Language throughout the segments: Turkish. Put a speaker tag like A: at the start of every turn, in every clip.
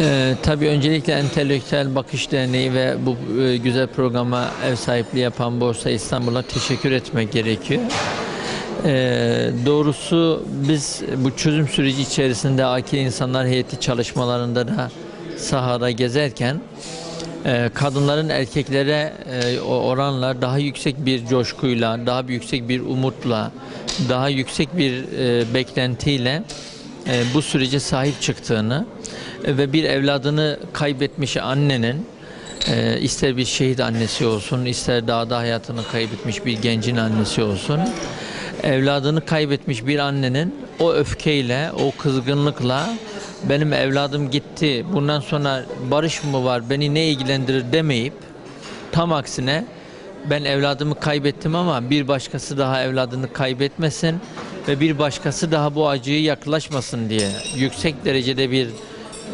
A: Ee, tabii öncelikle Entelektüel Bakış Derneği ve bu e, güzel programa ev sahipliği yapan Borsa İstanbul'a teşekkür etmek gerekiyor. Ee, doğrusu biz bu çözüm süreci içerisinde Akil İnsanlar Heyeti çalışmalarında da sahada gezerken e, kadınların erkeklere e, oranla daha yüksek bir coşkuyla, daha yüksek bir umutla, daha yüksek bir e, beklentiyle e, bu sürece sahip çıktığını ve bir evladını kaybetmiş annenin e, ister bir şehit annesi olsun, ister dağda hayatını kaybetmiş bir gencin annesi olsun, evladını kaybetmiş bir annenin o öfkeyle, o kızgınlıkla benim evladım gitti, bundan sonra barış mı var, beni ne ilgilendirir? demeyip tam aksine ben evladımı kaybettim ama bir başkası daha evladını kaybetmesin ve bir başkası daha bu acıyı yaklaşmasın diye yüksek derecede bir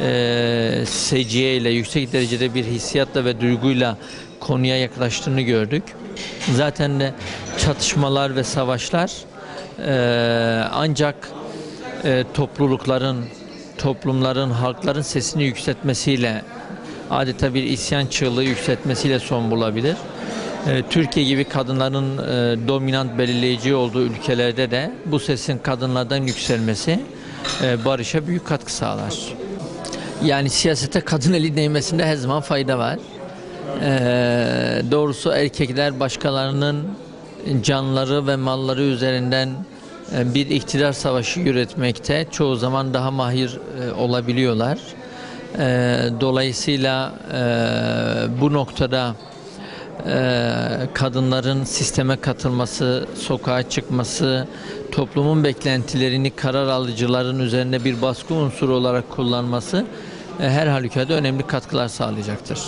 A: e, seciyeyle, yüksek derecede bir hissiyatla ve duyguyla konuya yaklaştığını gördük. Zaten de çatışmalar ve savaşlar e, ancak e, toplulukların, toplumların, halkların sesini yükseltmesiyle adeta bir isyan çığlığı yükseltmesiyle son bulabilir. E, Türkiye gibi kadınların e, dominant belirleyici olduğu ülkelerde de bu sesin kadınlardan yükselmesi e, barışa büyük katkı sağlar. Yani siyasete kadın eli değmesinde her zaman fayda var. Ee, doğrusu erkekler başkalarının canları ve malları üzerinden e, bir iktidar savaşı yürütmekte çoğu zaman daha mahir e, olabiliyorlar. Ee, dolayısıyla e, bu noktada kadınların sisteme katılması, sokağa çıkması, toplumun beklentilerini karar alıcıların üzerine bir baskı unsuru olarak kullanması e, her halükarda önemli katkılar sağlayacaktır.